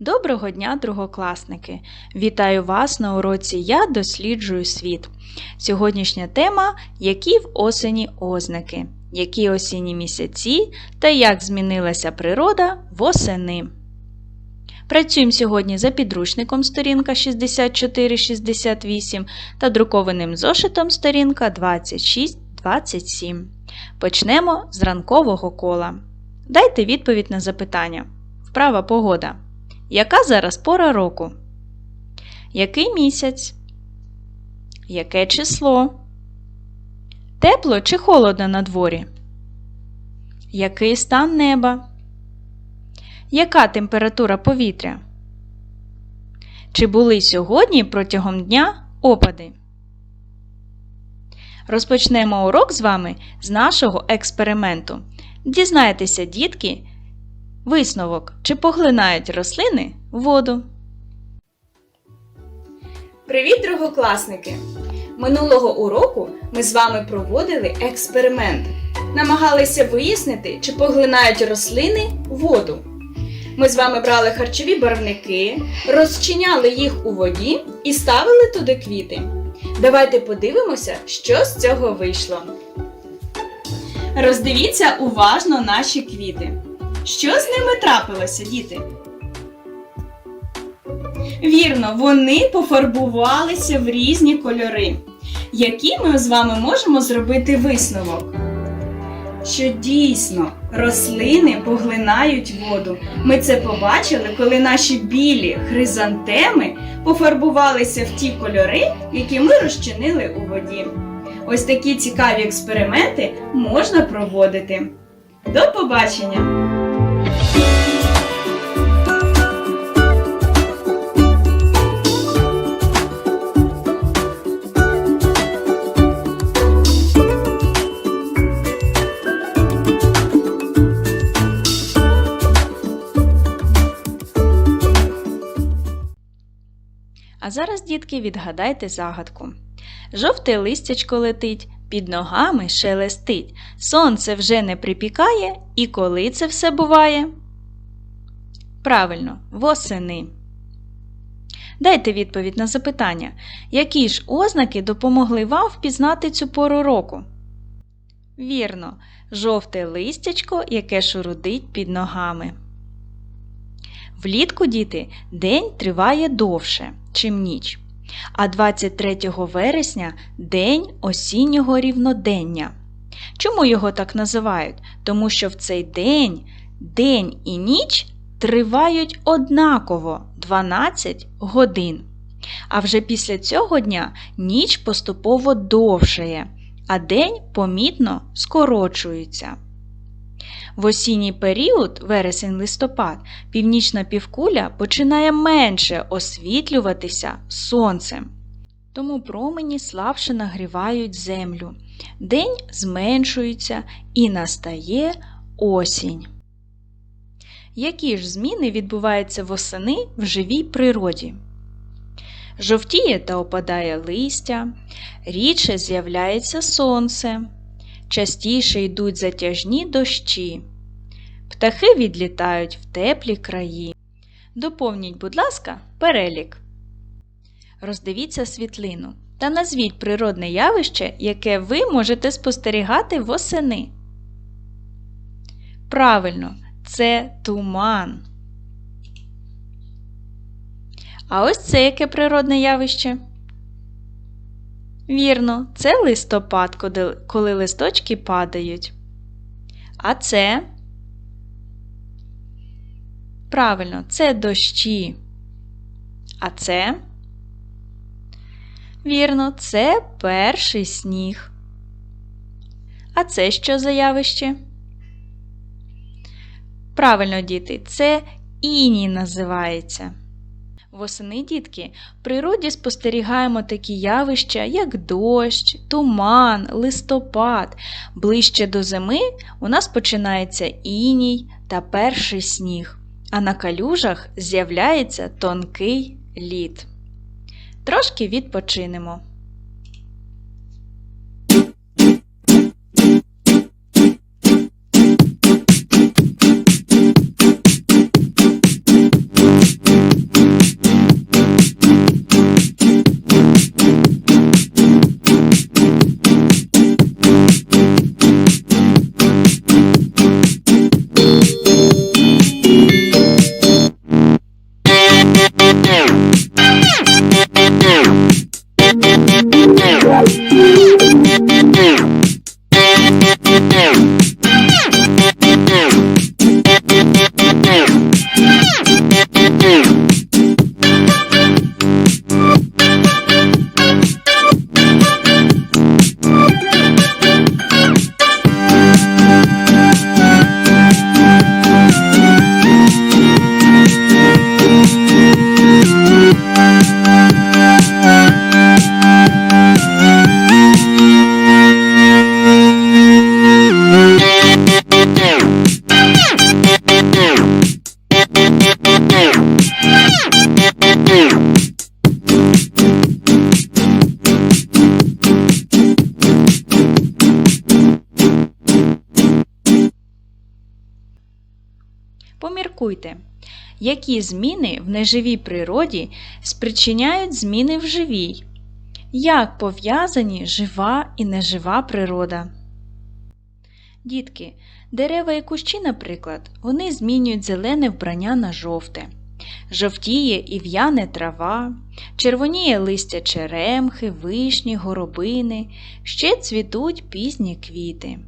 Доброго дня, другокласники! Вітаю вас на уроці Я досліджую світ. Сьогоднішня тема Які в осені ознаки, які осінні місяці та як змінилася природа восени. Працюємо сьогодні за підручником сторінка 64-68 та друкованим зошитом сторінка 26-27. Почнемо з ранкового кола. Дайте відповідь на запитання. Вправа погода. Яка зараз пора року? Який місяць? Яке число? Тепло чи холодно на дворі? Який стан неба? Яка температура повітря? Чи були сьогодні протягом дня опади? Розпочнемо урок з вами з нашого експерименту. Дізнайтеся, дітки, Висновок. Чи поглинають рослини воду? Привіт, другокласники! Минулого уроку ми з вами проводили експеримент. Намагалися вияснити, чи поглинають рослини воду. Ми з вами брали харчові барвники, розчиняли їх у воді і ставили туди квіти. Давайте подивимося, що з цього вийшло. Роздивіться уважно наші квіти. Що з ними трапилося, діти? Вірно, вони пофарбувалися в різні кольори. Які ми з вами можемо зробити висновок? Що дійсно рослини поглинають воду. Ми це побачили, коли наші білі хризантеми пофарбувалися в ті кольори, які ми розчинили у воді. Ось такі цікаві експерименти можна проводити. До побачення! Зараз, дітки, відгадайте загадку. Жовте листячко летить, під ногами шелестить. Сонце вже не припікає, і коли це все буває? Правильно, восени. Дайте відповідь на запитання, які ж ознаки допомогли вам впізнати цю пору року? Вірно, жовте листячко, яке шурудить під ногами. Влітку, діти, день триває довше, чим ніч. А 23 вересня день осіннього рівнодення. Чому його так називають? Тому що в цей день день і ніч тривають однаково 12 годин. А вже після цього дня ніч поступово довшає, а день помітно скорочується. В осінній період, вересень-листопад, північна півкуля починає менше освітлюватися сонцем. Тому промені слабше нагрівають землю. День зменшується і настає осінь. Які ж зміни відбуваються восени в живій природі? Жовтіє та опадає листя, рідше з'являється сонце частіше йдуть затяжні дощі. Птахи відлітають в теплі краї. Доповніть, будь ласка, перелік. Роздивіться світлину та назвіть природне явище, яке ви можете спостерігати восени. Правильно, це туман. А ось це яке природне явище? Вірно, це листопад, коли листочки падають. А це правильно, це дощі. А це, вірно, це перший сніг. А це що за явище? Правильно, діти, це іній називається. Восени, дітки, в природі спостерігаємо такі явища, як дощ, туман, листопад. Ближче до зими у нас починається іній та перший сніг, а на калюжах з'являється тонкий лід. Трошки відпочинемо. Поміркуйте, які зміни в неживій природі спричиняють зміни в живій? Як пов'язані жива і нежива природа? Дітки, дерева і кущі, наприклад, вони змінюють зелене вбрання на жовте. Жовтіє і в'яне трава, червоніє листя черемхи, вишні, горобини, ще цвітуть пізні квіти.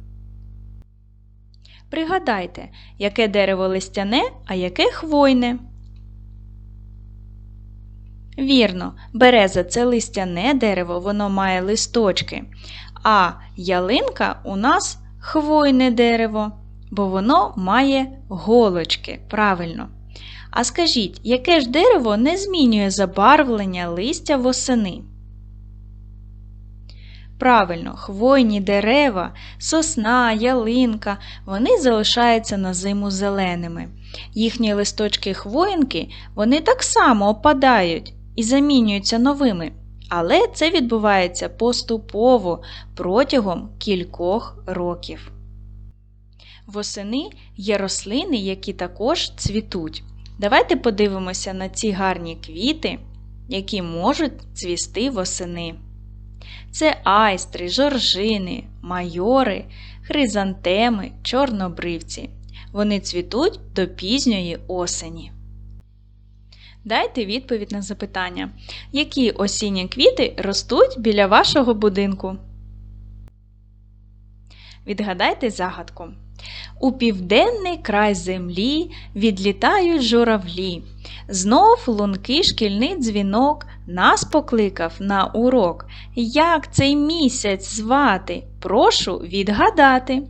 Пригадайте, яке дерево листяне, а яке хвойне. Вірно, береза це листяне дерево, воно має листочки, а ялинка у нас хвойне дерево, бо воно має голочки. Правильно. А скажіть, яке ж дерево не змінює забарвлення листя восени? Правильно, хвойні дерева, сосна, ялинка, вони залишаються на зиму зеленими. Їхні листочки хвоїнки вони так само опадають і замінюються новими. Але це відбувається поступово протягом кількох років. Восени є рослини, які також цвітуть. Давайте подивимося на ці гарні квіти, які можуть цвісти восени. Це айстри, жоржини, майори, хризантеми, чорнобривці. Вони цвітуть до пізньої осені. Дайте відповідь на запитання, які осінні квіти ростуть біля вашого будинку. Відгадайте загадку. У південний край землі відлітають журавлі. Знов лункий шкільний дзвінок нас покликав на урок. Як цей місяць звати? Прошу відгадати.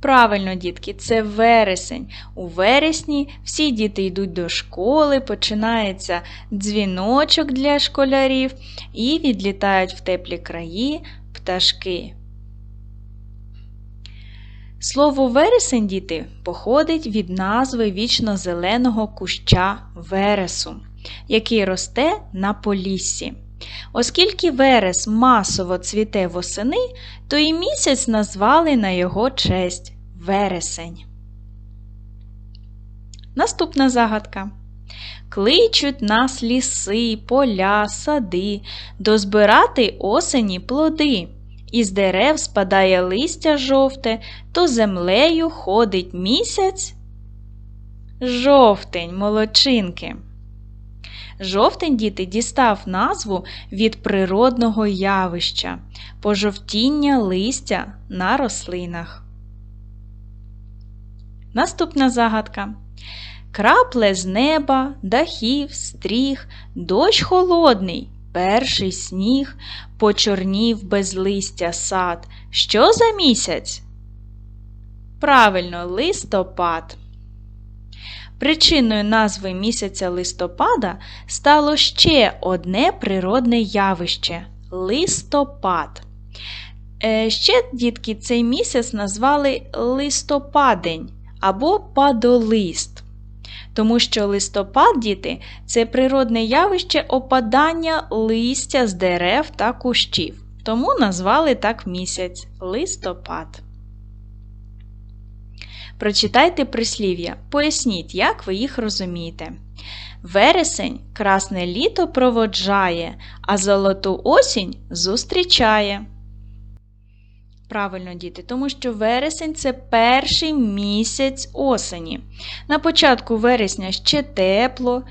Правильно, дітки, це вересень. У вересні всі діти йдуть до школи, починається дзвіночок для школярів і відлітають в теплі краї пташки. Слово вересень, діти, походить від назви вічно-зеленого куща вересу, який росте на поліссі. Оскільки верес масово цвіте восени, то і місяць назвали на його честь вересень. Наступна загадка. Кличуть нас ліси, поля, сади, дозбирати осені плоди. Із дерев спадає листя жовте, то землею ходить місяць. Жовтень, молодчинки. Жовтень діти дістав назву від природного явища пожовтіння листя на рослинах. Наступна загадка. Крапле з неба, дахів, стріх, дощ холодний, перший сніг, почорнів без листя сад. Що за місяць? Правильно, листопад. Причиною назви місяця листопада стало ще одне природне явище листопад. Е, Ще, дітки, цей місяць назвали листопадень або падолист. Тому що листопад, діти, це природне явище опадання листя з дерев та кущів. Тому назвали так місяць листопад. Прочитайте прислів'я, поясніть, як ви їх розумієте. Вересень красне літо проводжає, а золоту осінь зустрічає. Правильно, діти, тому що вересень це перший місяць осені. На початку вересня ще тепло,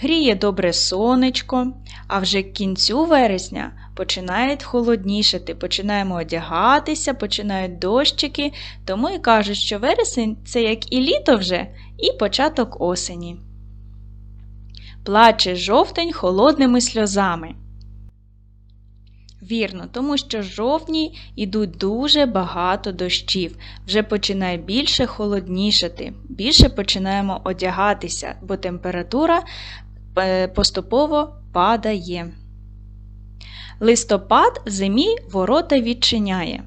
гріє добре сонечко, а вже к кінцю вересня починає холоднішати, починаємо одягатися, починають дощики, тому і кажуть, що вересень це як і літо вже, і початок осені. Плаче жовтень холодними сльозами. Вірно, тому що жовтні йдуть дуже багато дощів, вже починає більше холоднішати, більше починаємо одягатися, бо температура е, поступово падає. Листопад зимі ворота відчиняє.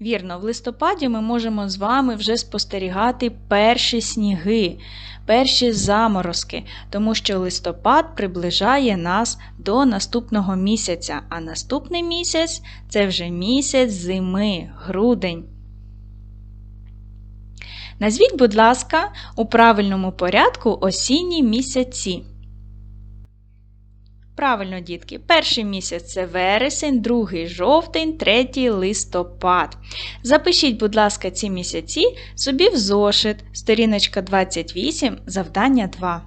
Вірно, в листопаді ми можемо з вами вже спостерігати перші сніги, перші заморозки, тому що листопад приближає нас до наступного місяця, а наступний місяць це вже місяць зими, грудень. Назвіть, будь ласка, у правильному порядку осінні місяці. Правильно, дітки, перший місяць це вересень, другий жовтень, третій листопад. Запишіть, будь ласка, ці місяці собі в зошит, сторіночка 28, завдання 2.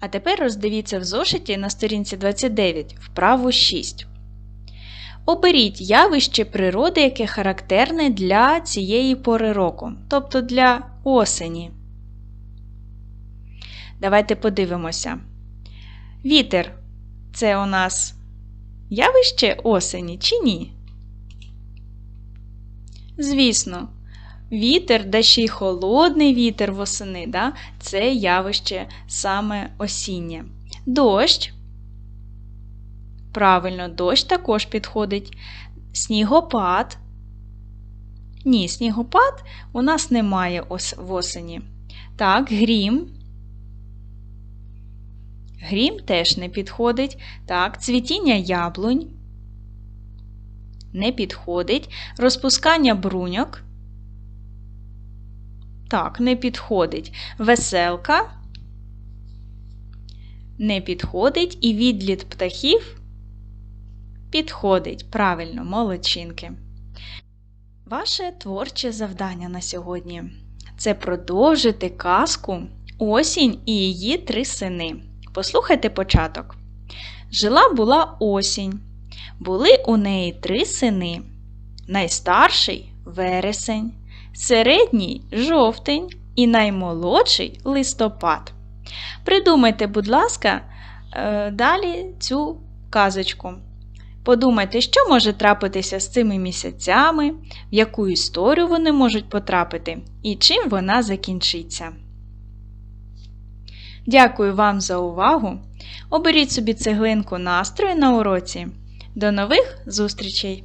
А тепер роздивіться в зошиті на сторінці 29, вправу 6. Оберіть явище природи, яке характерне для цієї пори року, тобто для осені. Давайте подивимося. Вітер це у нас явище осені чи ні? Звісно, вітер, да ще й холодний вітер восени, да, це явище саме осіннє. Дощ. Правильно, дощ також підходить. Снігопад. Ні, снігопад у нас немає ос- восені. Так, грім. Грім теж не підходить. Так, цвітіння яблунь. Не підходить. Розпускання бруньок. Так, не підходить. Веселка. Не підходить. І відліт птахів підходить. Правильно, молодчинки. Ваше творче завдання на сьогодні це продовжити казку Осінь і її три сини. Послухайте початок. Жила була осінь. Були у неї три сини. Найстарший вересень, середній жовтень і наймолодший листопад. Придумайте, будь ласка, е, далі цю казочку. Подумайте, що може трапитися з цими місяцями, в яку історію вони можуть потрапити і чим вона закінчиться. Дякую вам за увагу! Оберіть собі цеглинку настрою на уроці. До нових зустрічей!